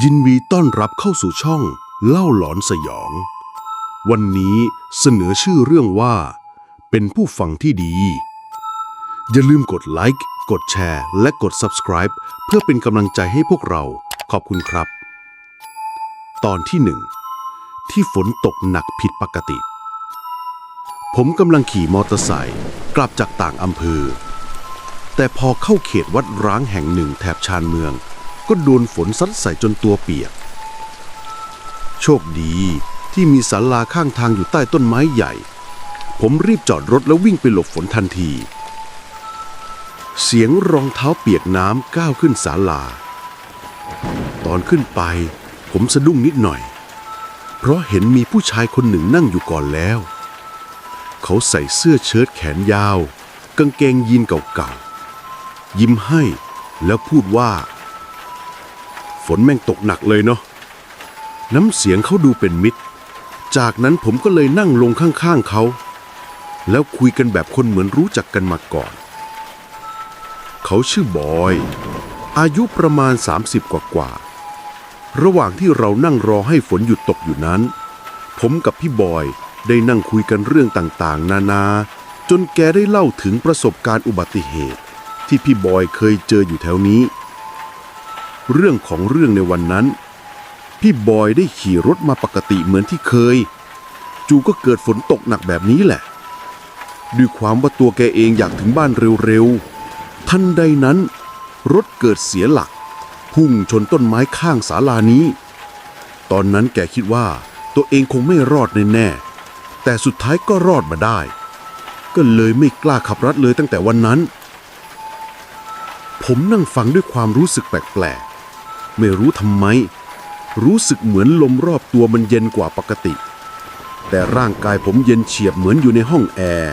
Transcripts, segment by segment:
ยินดีต้อนรับเข้าสู่ช่องเล่าหลอนสยอง วันนี้เสนอชื่อเรื่องว่า เป็นผู้ฟังที่ดี อย่าลืมกดไลค์กดแชร์และกด subscribe เพื่อเป็นกำลังใจให้พวกเราขอบคุณครับ ตอนที่หนึ่งที่ฝนตกหนักผิดปกติ ผมกำลังขี่มอเตอร์ไซค์กลับจากต่างอำเภอ แต่พอเข้าเขตวัดร้างแห่งหนึ่งแถบชานเมือง ก็โดนฝนซัดใส่จนตัวเปียก โชคดีที่มีศาลาข้างทางอยู่ใต้ต้นไม้ใหญ่ ผมรีบจอดรถแล้ววิ่งไปหลบฝนทันที เสียงรองเท้าเปียกน้ำก้าวขึ้นศาลา ตอนขึ้นไปผมสะดุ้งนิดหน่อย เพราะเห็นมีผู้ชายคนหนึ่งนั่งอยู่ก่อนแล้ว เขาใส่เสื้อเชิ้ตแขนยาว กางเกงยีนเก่าๆยิ้มให้แล้วพูดว่า ฝนแม่งตกหนักเลยเนาะน้ำเสียงเขาดูเป็นมิตร จากนั้นผมก็เลยนั่งลงข้างๆเขา แล้วคุยกันแบบคนเหมือนรู้จักกันมาก่อน เขาชื่อบอย อายุประมาณ 30 กว่ากว่าๆระหว่างที่เรานั่งรอให้ฝนหยุดตกอยู่นั้น ผมกับพี่บอยได้นั่งคุยกันเรื่องต่างๆ นานา จนแกได้เล่าถึงประสบการณ์อุบัติเหตุ ที่พี่บอยเคยเจออยู่แถวนี้ เรื่องของเรื่องในวันนั้น พี่บอยได้ขี่รถมาปกติเหมือนที่เคย จูก็เกิดฝนตกหนักแบบนี้แหละ ด้วยความว่าตัวแกเองอยากถึงบ้านเร็วๆ ทันใดนั้น รถเกิดเสียหลัก พุ่งชนต้นไม้ข้างศาลานี้ ตอนนั้นแกคิดว่าตัวเองคงไม่รอดแน่ๆแต่สุดท้ายก็รอดมาได้ ก็เลยไม่กล้าขับรถเลยตั้งแต่วันนั้นผมนั่งฟังด้วยความรู้สึกแปลก ไม่รู้ทำไม รู้สึกเหมือนลมรอบตัวมันเย็นกว่าปกติ แต่ร่างกายผมเย็นเฉียบเหมือนอยู่ในห้องแอร์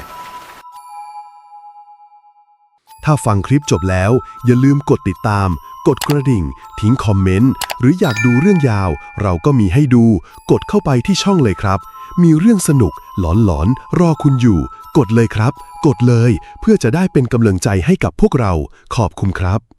ถ้าฟังคลิปจบแล้ว อย่าลืมกดติดตาม กดกระดิ่ง ทิ้งคอมเมนต์ หรืออยากดูเรื่องยาว เราก็มีให้ดู กดเข้าไปที่ช่องเลยครับ มีเรื่องสนุก หลอนๆ รอคุณอยู่ กดเลยครับ กดเลย เพื่อจะได้เป็นกำลังใจให้กับพวกเรา ขอบคุณครับ